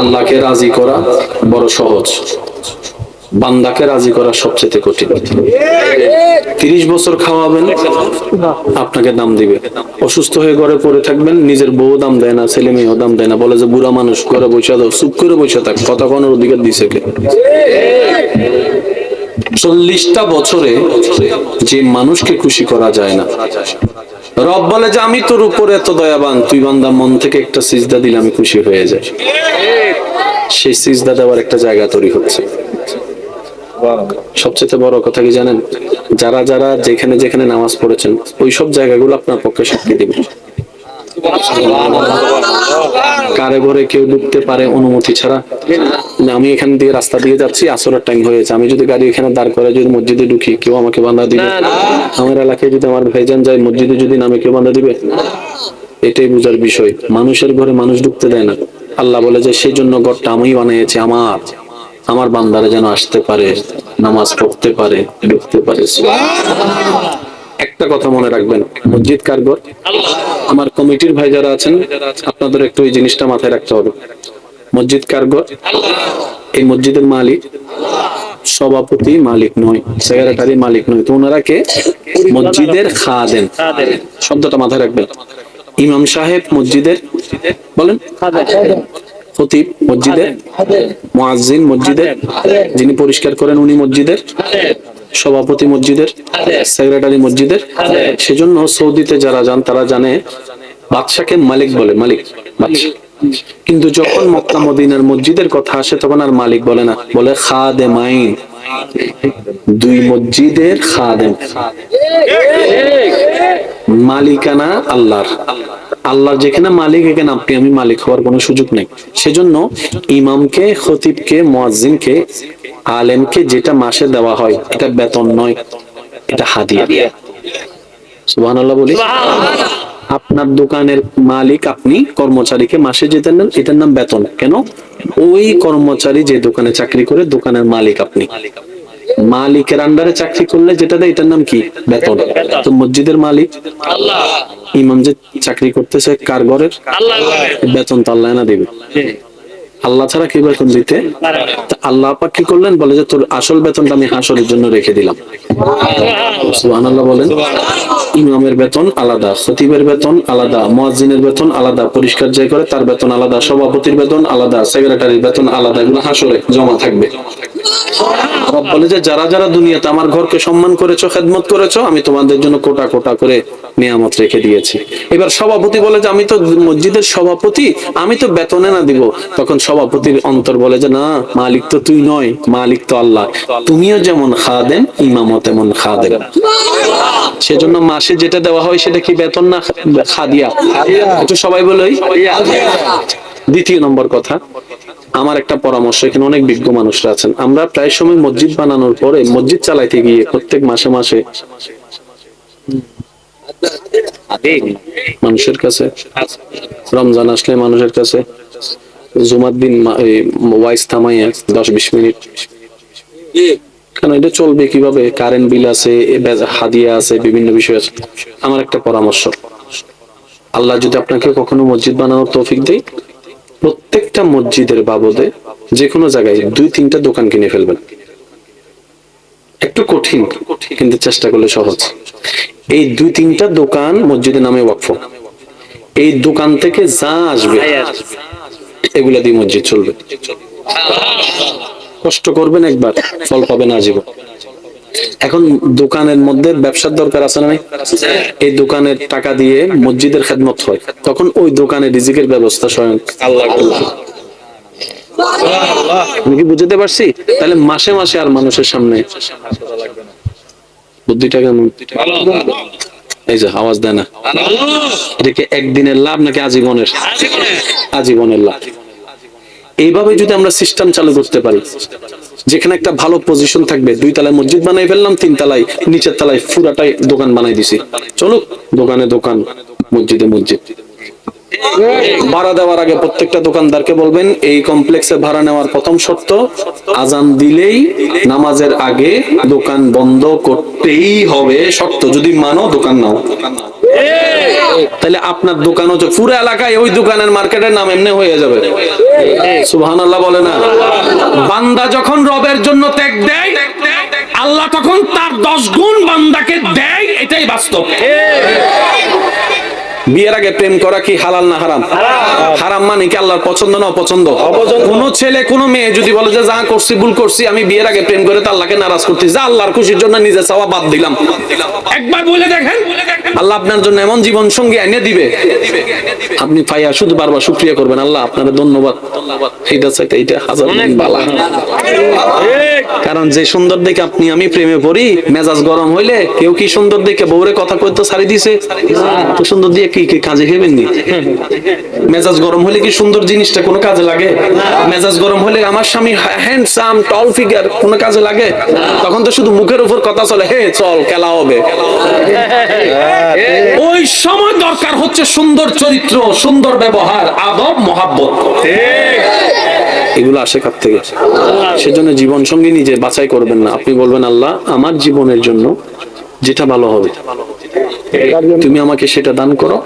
আল্লাহকে রাজি করা বড় সহজ। বান্দাকে রাজি করা সবচেয়ে কঠিন। তিরিশ বছর খাওয়াবেন, আপনাকে দাম দিবে। অসুস্থ হয়ে ঘরে পড়ে থাকবেন, নিজের বউ দাম দেয় না, ছেলে মেয়েও দাম দেয় না, বলে যে বুড়া মানুষ, ঘরে বসে দাও চুপ করে বসে থাক, কথা কোনোর অধিকার দিছে কে? চল্লিশটা বছরে যে মানুষকে খুশি করা যায় না রব বলে যে, আমি তোর উপরে এত দয়াবান, তুই বান্দা, মন থেকে একটা সিজদা দিলে আমি খুশি হয়ে যাই। সেই সিজদা দেওয়ার একটা জায়গা তৈরি হচ্ছে। সবচেয়ে বড় কথা কি জানেন? যারা যারা যেখানে যেখানে নামাজ পড়েছেন, ওই সব জায়গাগুলো আপনার পক্ষে শক্তি দিবে। কারে ঘরে কেউ ঢুকতে পারে অনুমতি ছাড়া। আমি এখান দিয়ে রাস্তা দিয়ে যাচ্ছি, আসরের টাইম হয়েছে আমি যদি গাড়ি এখানে দাঁড় করে যদি মসজিদে ঢুকি, কেউ আমাকে বাধা দিবে? আমার এলাকায় যদি আমার ভাইজান যায়, মসজিদে যদি নামে কেউ বাধা দিবে? এটাই বুঝার বিষয়। মানুষের ঘরে মানুষ ঢুকতে দেয় না। আল্লাহ বলে যে, সেই জন্য ঘরটা আমি বানিয়েছি, আমার। আমার বান্দারা যেন আসতে পারে, নামাজ পড়তে পারে, ঢুকতে পারে। একটা কথা মনে রাখবেন মসজিদ কারগর আমার কমিটির ভাই যারা আছেন আপনাদের একটু এই জিনিসটা মাথায় রাখতে হবে। মসজিদ কারগর এই মসজিদের মালিক সভাপতি মালিক নয় সেক্রেটারি মালিক নয় তো ওনারা কে? মসজিদের খাদেন শব্দটা মাথায় রাখবেন। ইমাম সাহেব মসজিদের বলেন? খতিব মসজিদের মুয়াজ্জিন মসজিদের যিনি পরিষ্কার করেন উনি মসজিদের। সভাপতি মসজিদের সেক্রেটারি মসজিদের। সেজন্য সৌদিতে যারা যান তারা জানে বাদশাকে মালিক বলে মালিক বাদশা। কিন্তু যখন মক্কা মদিনার মসজিদের কথা আসে তখন আর মালিক বলে না বলে খাদে মাইন দুই মসজিদের খাদেম। মালিকানা আল্লাহর। আল্লাহর যেখানে মালিক এখানে আপনি আমি মালিক হওয়ার কোনো সুযোগ নেই। সেজন্য ইমামকে খতিবকে মুয়াজ্জিনকে আলেমকে যেটা মাসে দেওয়া হয় এটা বেতন নয় এটা হাদিয়া। সুবহানাল্লাহ বলি আপনার দোকানের মালিক আপনি কর্মচারীকে মাসে যেতে নেন এটার নাম বেতন। কেন? ওই কর্মচারী যে দোকানে চাকরি করে দোকানের মালিক আপনি। মালিকের আন্ডারে চাকরি করলে যেটা দেয় এটার নাম কি? বেতন। তো মসজিদের মালিক ইমাম যে চাকরি করতেছে কার ঘরের? বেতন তো আল্লাহ না দিবে। আল্লাহ ছাড়া কি বেতন দিতে? আল্লাহ পাক কি করলেন? বলে যে, তোর আসল বেতনটা আমি হাসরের জন্য রেখে দিলাম। সুবহানাল্লাহ বলেন, ইমামের বেতন আলাদা, খতিবের বেতন আলাদা, মুয়াজ্জিনের বেতন আলাদা, পরিষ্কার যে করে তার বেতন আলাদা, সভাপতির বেতন আলাদা, সেক্রেটারির বেতন আলাদা, এগুলো হাসরে জমা থাকবে। বলে যে, যারা যারা দুনিয়াতে আমার ঘরকে সম্মান করেছ, খেদমত করেছ, আমি তোমাদের জন্য কোটা কোটা করে নিয়ামত রেখে দিয়েছি। এবার সভাপতি বলে যে, আমি তো মসজিদের সভাপতি, আমি তো বেতনে না দিব। তখন সভাপতির অন্তর বলে যে, না, মালিক তো তুই নয়, মালিক তো আল্লাহ। তুমিও যেমন খাদেন ইমামও তেমন খাদেন সেজন্য মাসে যেটা দেওয়া হয় সেটা কি বেতন না খাদিয়া? একটু সবাই বলে দ্বিতীয় নম্বর কথা, আমার একটা পরামর্শ, এখানে অনেক বিজ্ঞ মানুষরা আছেন। আমরা প্রায় সময় মসজিদ বানানোর পরে মসজিদ চালাইতে গিয়ে প্রত্যেক মাসে মাসে মানুষের কাছে, রমজান আসলে মানুষের কাছে জুমার দিন ওয়াইস থামাইয়া দশ বিশ মিনিট। কেন এটা চলবে কীভাবে? কারেন্ট বিল আছে হাদিয়া আছে, বিভিন্ন বিষয় আছে। আমার একটা পরামর্শ। আল্লাহ যদি আপনাকে কখনো মসজিদ বানানোর তৌফিক দেয়, প্রত্যেকটা মসজিদের বাবদে যে কোনো জায়গায় দুই, তিনটা দোকান কিনে ফেলবেন। একটু কঠিন, কিন্তু চেষ্টা করলে সহজ। এই দুই, তিনটা দোকান মসজিদের নামে ওয়াকফ। এই দোকান থেকে যা আসবে এগুলা দিয়ে মসজিদ চলবে। কষ্ট করবেন একবার, ফল পাবেন আজীবন। এখন দোকানের মধ্যে ব্যবসার দরকার আছে না এই দোকানের টাকা দিয়ে মসজিদের খেদমত হয়, তখন ওই দোকানে রিজিকের ব্যবস্থা স্বয়ং আল্লাহ আমি কি বুঝতে পারছি? তাহলে মাসে মাসে আর মানুষের সামনে বুদ্ধিটা কেমন এই যে আওয়াজ দেয় না। এটা কি একদিনের লাভ নাকি আজীবনের। আজীবনের লাভ। এইভাবে যদি আমরা সিস্টেম চালু করতে পারি, যেখানে একটা ভালো পজিশন থাকবে, দুই তলায় মসজিদ বানাই ফেললাম, তিন তলায়, নিচের তলায় ফুরাটায় দোকান বানাই দিছি। চলো দোকানে দোকান, মসজিদে মসজিদ। ভাড়া দেওয়ার আগে প্রত্যেকটা দোকানদারকে বলবেন, এই কমপ্লেক্সে ভাড়া নেওয়ার প্রথম শর্ত, আজান দিলেই নামাজের আগে দোকান বন্ধ করতেই হবে শর্ত। যদি মানো, দোকান নাও। তাহলে আপনার দোকান হচ্ছে পুরো এলাকায় ওই দোকানের মার্কেটের নাম এমনি হয়ে যাবে। সুবহানাল্লাহ বলে না। বান্দা যখন রবের জন্য ত্যাগ দেয়, আল্লাহ তখন তার দশ গুণ বান্দাকে দেয়, এটাই বাস্তব। বিয়ের আগে প্রেম করা কি হালাল না হারাম? হারাম। মানে কি আল্লাহর পছন্দ না অপছন্দ? কোন ছেলে কোন মেয়ে যদি বলে যে যা করছি ভুল করছি আমি বিয়ের আগে প্রেম করে আল্লাহকে নারাজ করছি যা আল্লাহর খুশির জন্য নিজে চাওয়া বাদ দিলাম। একবার বলে দেখেন। আল্লাহ আপনার জন্য এমন জীবন সঙ্গী এনে দিবে আপনি পাইয়া শুধু বারবার শুক্রিয়া করবেন। আল্লাহ আপনার ধন্যবাদ। এইটা চাইতে এইটা হাজার বালা। কারণ যে সুন্দর দেখে আপনি আমি প্রেমে পড়ি মেজাজ গরম হইলে কেউ কি সুন্দর দেখে বউরে কথা কইতে ছাড়ি দিছে? তো সুন্দর দিয়ে কি কি কাজে খেবেন নি মেজাজ গরম হলে কি সুন্দর জিনিসটা কোনো কাজে লাগে? মেজাজ গরম হলে আমার স্বামী হ্যান্ডসাম টল ফিগার কোনো কাজে লাগে? তখন তো শুধু মুখের উপর কথা চলে, হে, চল, খেলা হবে। ওই সময় দরকার হচ্ছে সুন্দর চরিত্র, সুন্দর ব্যবহার, আদব, মহাব্বত। এগুলো আসে কার থেকে? সেজন্য জীবন সঙ্গী নিজে বাছাই করবেন না, আপনি বলবেন, আল্লাহ, আমার জীবনের জন্য যেটা ভালো হবে তুমি আমাকে সেটা দান করো।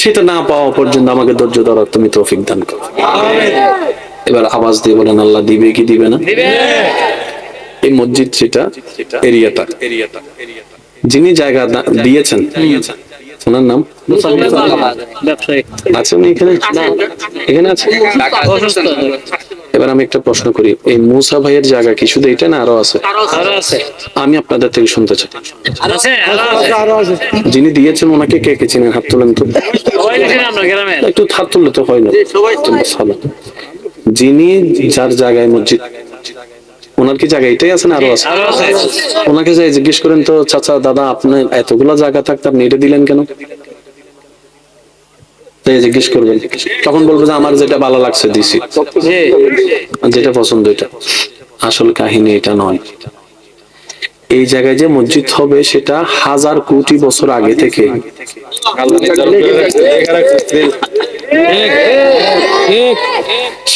সেটা না পাওয়া পর্যন্ত আমাকে ধৈর্য ধরার তুমি তৌফিক দান করো। এবার আওয়াজ দিয়ে বলেন আল্লাহ দিবে কি দিবে না? এই মসজিদ যেটা এরিয়াটা। যিনি জায়গা দিয়েছেন ওনার নাম ব্যবসায়ী। আছে উনি এখানে এখানে আছে এবার আমি একটা প্রশ্ন করি এই মুসা ভাইয়ের জায়গা কি? শুধু এটা না আরও আছে? আমি আপনাদের থেকে শুনতে চাই। আছে আরও আছে। যিনি দিয়েছেন ওনাকে কে কে চিনেন? হাত তুলেন তো। একটু হাত তুললে তো হয় না। যিনি যার জায়গায় মসজিদ ওনার কি জায়গা এটাই আছে না আরও আছে? ওনাকে যাই জিজ্ঞেস করেন তো চাচা দাদা আপনি এতগুলা জায়গা থাকতে আপনি এটা দিলেন কেন? জিজ্ঞেস তখন বলব যে আমার যেটা ভালো লাগছে দিছি। যেটা পছন্দ এটা। আসল কাহিনী এটা নয়। এই জায়গায় যে মসজিদ হবে সেটা হাজার কোটি বছর আগে থেকে।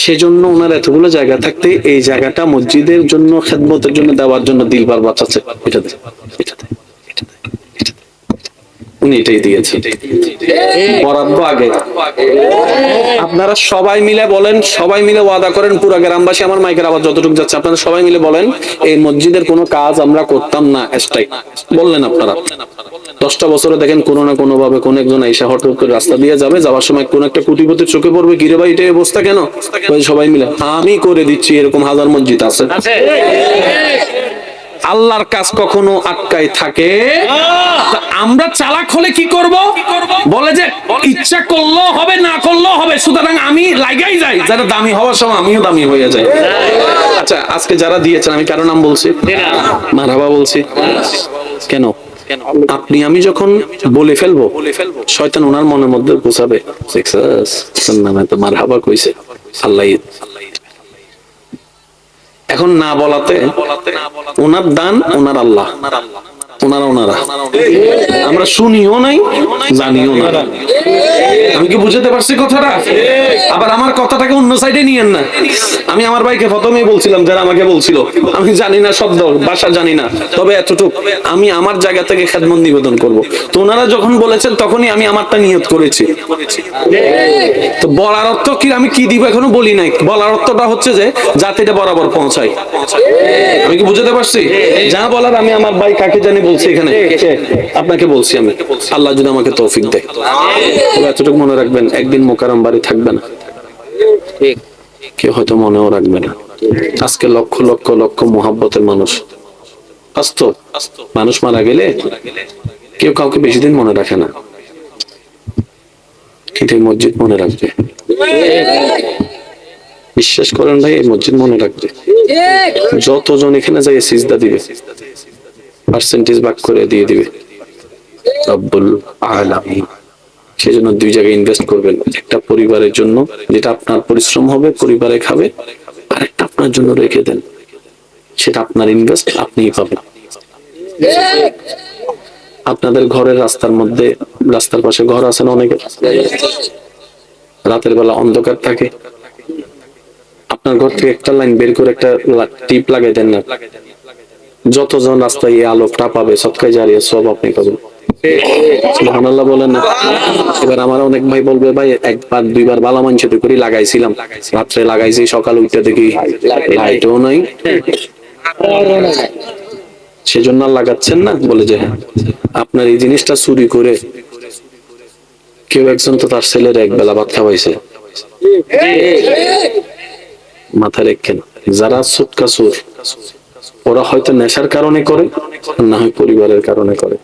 সেজন্য ওনার এতগুলো জায়গা থাকতে এই জায়গাটা মসজিদের জন্য, খেদমতের জন্য, দেওয়ার জন্য দিলবার বাঁচাচ্ছে। এটা দে এটা দে এটা দে, এটা দে। উনি এটাই দিয়েছেন। বরাদ্দ আগে। আপনারা সবাই মিলে বলেন সবাই মিলে ওয়াদা করেন পুরো গ্রামবাসী আমার মাইকের আবার যতটুকু যাচ্ছে আপনারা সবাই মিলে বলেন এই মসজিদের কোনো কাজ আমরা করতাম না স্ট্রাইক বললেন আপনারা। দশটা বছরে দেখেন কোনো না কোনো ভাবে কোন একজন আইসা হঠাৎ করে রাস্তা দিয়ে যাবে যাওয়ার সময় কোন একটা কুটিপতির চোখে পড়বে গিরে ভাই এটা এই অবস্থা কেন? সবাই মিলে আমি করে দিচ্ছি এরকম হাজার মসজিদ আছে। আল্লাহর কাজ কখনো আটকায় থাকে। আমরা চালাক হলে কি করব? বলে যে ইচ্ছা করলেও হবে না করলেও হবে সুতরাং আমি লাগাই যাই। যারা দামি হওয়ার সময় আমিও দামি হয়ে যাই। আচ্ছা আজকে যারা দিয়েছেন আমি কারও নাম বলছি? মারাবা বলছি। কেন? আপনি আমি যখন বলে ফেলব শয়তান ওনার মনের মধ্যে বোঝাবে নামে তো কইছে। আল্লাহ এখন না বলাতে ওনার দান ওনার আল্লাহ। ওনারা ওনারা। আমরা শুনিও নাই জানিও না আমি কি বুঝতে পারছি কথাটা? আবার আমার কথাটাকে অন্য সাইডে নিয়েন না। আমি আমার ভাইকে প্রথমেই বলছিলাম, যারা আমাকে বলছিল। আমি জানি না শব্দ, ভাষা জানি না। তবে এতটুক, আমি আমার জায়গা থেকে নিবেদন করব। যখন বলেছেন, তখনই আমি আমারটা নিয়ত করেছি। তো বলার অর্থ কি? আমি কি দিব এখনও বলি নাই। বলার অর্থটা হচ্ছে যে, জাতিটা বরাবর পৌঁছাই আমি কি বুঝতে পারছি? যা বলার আমি আমার ভাই কাকে জানি বলছি এখানে। আপনাকে বলছি আমি। আল্লাহ যদি আমাকে তৌফিক দেয়। মনে রাখবেন একদিন মোকারম বাড়ি থাকবে না। কেউ হয়তো মনেও রাখবে না। আজকে লক্ষ লক্ষ লক্ষ মোহাব্বতের মানুষ। আস্ত। মানুষ মারা গেলে কেউ কাউকে বেশি দিন মনে রাখে না। কিন্তু এই মসজিদ মনে রাখবে। বিশ্বাস করেন ভাই এই মসজিদ মনে রাখবে। যতজন এখানে যাই সিজদা দিবে পার্সেন্টেজ ভাগ করে দিয়ে দিবে। রব্বুল আলামিন। সেজন্য দুই জায়গায় ইনভেস্ট করবেন। একটা পরিবারের জন্য, যেটা আপনার পরিশ্রম হবে, পরিবারে খাবে, আর একটা আপনার জন্য রেখে দেন। সেটা আপনার ইনভেস্ট আপনিই পাবেন। আপনাদের ঘরের রাস্তার মধ্যে, রাস্তার পাশে ঘর আছে না অনেকের? রাতের বেলা অন্ধকার থাকে। আপনার ঘর থেকে একটা লাইন বের করে একটা টিপ লাগাই দেন না। যতজন রাস্তায় এই আলোকটা পাবে সৎকাই জারিয়ে সব আপনি পাবেন। সুবহানাল্লাহ বলেন না। এবার আমার অনেক ভাই বলবে, ভাই, একবার, দুইবার মাংস লাগাইছিলাম। রাত্রে লাগাইছি, সকাল উঠতে দেখি লাইটও নাই। সেজন্য লাগাচ্ছেন না, বলে যে, আপনার এই জিনিসটা চুরি করে কেউ একজন তো তার ছেলের এক বেলা ভাত খাওয়াইছে। মাথায় রেখেন, যারা সুটকা সুর ওরা হয়তো নেশার কারণে করে, না হয় পরিবারের কারণে করে।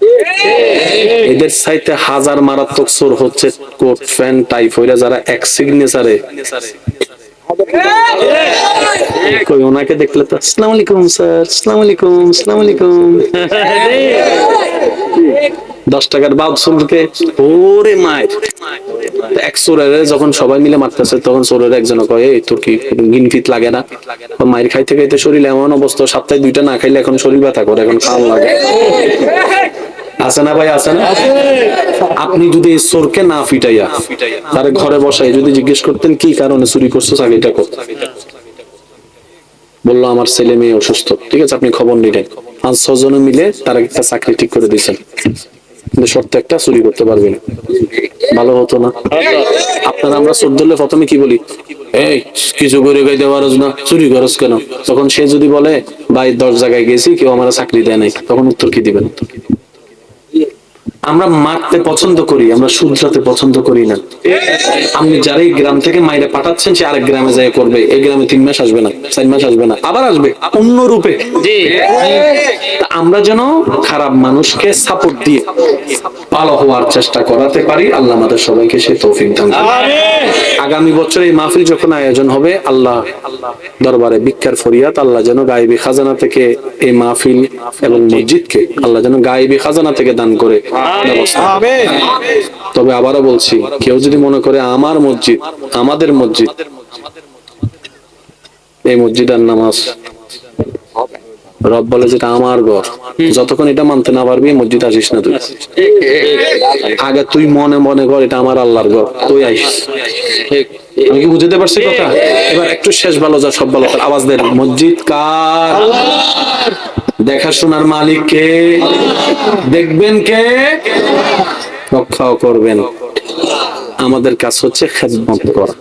এদের সাইতে হাজার মারাত্মক চোর হচ্ছে কোট ফ্যান টাইফয়েডে যারা এক সিগনেচারে কই ওনাকে দেখলে তো আসসালামু আলাইকুম স্যার আসসালামু আলাইকুম আসসালামু আলাইকুম দশ টাকার বাদ শুনতে ওরে মায়ের এক চোরের যখন সবাই মিলে মারতেছে তখন চোরের একজন কয়ে এই তোর কি গিনফিত লাগে না মায়ের খাইতে খাইতে শরীর এমন অবস্থা সপ্তাহে দুইটা না খাইলে এখন শরীর ব্যথা করে এখন খাওয়া লাগে আছে না ভাই, আছে না? আপনি যদি এই না ফিটাইয়া তার ঘরে বসাই যদি জিজ্ঞেস করতেন, কি কারণে চুরি করছ, চাকরিটা কর বলল, আমার ছেলে মেয়ে অসুস্থ। ঠিক আছে, আপনি খবর নিলেন। পাঁচ ছজনে মিলে তার একটা চাকরি ঠিক করে দিয়েছেন। কিন্তু শর্ত একটা চুরি করতে পারবে না। ভালো হতো না। আপনারা আমরা ধরলে প্রথমে কি বলি? এই, কিছু করে না, চুরি করস কেন? তখন সে যদি বলে, ভাই, দশ জায়গায় গেছি, কেউ আমার চাকরি দেয় নাই। তখন উত্তর কি দিবেন? আমরা মারতে পছন্দ করি আমরা শুধরাতে পছন্দ করি না। আপনি যারা এই গ্রাম থেকে মাইরে পাঠাচ্ছেন সে আরেক গ্রামে যায় করবে। এই গ্রামে তিন মাস আসবে না চার মাস আসবে না আবার আসবে অন্য রূপে। আমরা যেন খারাপ মানুষকে সাপোর্ট দিয়ে ভালো হওয়ার চেষ্টা করাতে পারি আল্লাহ আমাদের সবাইকে সে তৌফিক দান করুন। আগামী বছর এই মাহফিল যখন আয়োজন হবে আল্লাহ দরবারে ভিক্ষার ফরিয়াদ আল্লাহ যেন গায়েবী খাজানা থেকে এই মাহফিল এবং মসজিদকে আল্লাহ যেন গায়েবী খাজানা থেকে দান করে। ব্যবস্থা। তবে আবারও বলছি কেউ যদি মনে করে আমার মসজিদ আমাদের মসজিদ এই মসজিদ আর নামাজ রব বলে যেটা আমার ঘর যতক্ষণ এটা মানতে না পারবি এই মসজিদ আসিস না তুই। আগে তুই মনে মনে কর এটা আমার আল্লাহর ঘর তুই আইস। আমি কি বুঝতে পারছি কথা? এবার একটু শেষ ভালো যা সব ভালো আওয়াজ দেন মসজিদ কার? দেখাশোনার মালিক কে? দেখবেন কে? রক্ষাও করবেন। আমাদের কাজ হচ্ছে খেদমত করা।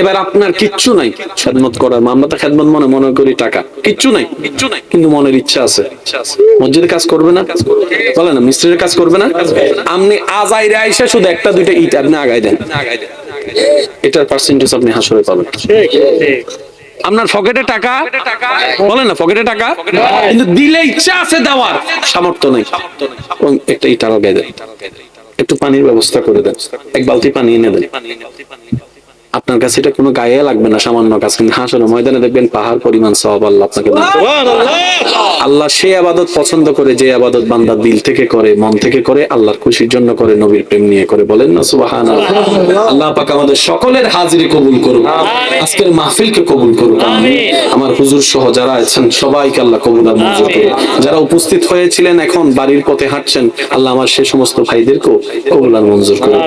এবার আপনার কিচ্ছু নাই খেদমত করার। আমরা তো খেদমত মনে মনে করি টাকা। কিচ্ছু নাই। কিচ্ছু নাই কিন্তু মনের ইচ্ছা আছে। মসজিদে কাজ করবে না? বলে না, মিস্ত্রির কাজ করবে না? আপনি আজ আইরে আইসা শুধু একটা, দুইটা ইট আপনি আগাই দেন। এটার পার্সেন্টেজ আপনি হাসরে পাবেন। আপনার পকেটে টাকা? বলেন না পকেটে টাকা? কিন্তু দিলে ইচ্ছা আছে দেওয়ার। সামর্থ্য নেই। একটা ইটাল গেদে একটু পানির ব্যবস্থা করে দেন। এক বালতি পানি এনে দেন। আপনার কাছে এটা কোনো গায়ে লাগবে না সামান্য কাজ। কিন্তু হাসলে ময়দানে দেখবেন পাহাড় পরিমাণ সব আল্লাহ আপনাকে আল্লাহ সে আবাদত পছন্দ করে যে আবাদত বান্দা দিল থেকে করে মন থেকে করে আল্লাহর খুশির জন্য করে নবীর প্রেম নিয়ে করে। বলেন না সুবাহান আল্লাহ পাক আমাদের সকলের হাজিরি কবুল করুন আজকের মাহফিলকে কবুল করুন আমার হুজুর সহ যারা আছেন সবাইকে আল্লাহ কবুল আর মঞ্জুর করুন যারা উপস্থিত হয়েছিলেন এখন বাড়ির পথে হাঁটছেন আল্লাহ আমার সে সমস্ত ভাইদেরকেও কবুল আর মঞ্জুর করুন